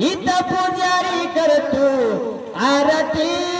इथं पुजारी करतो आरती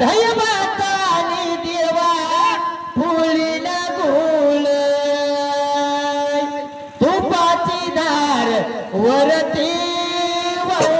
दैवतानी देवा फुलीन गुळ तुपाची धार वरती वर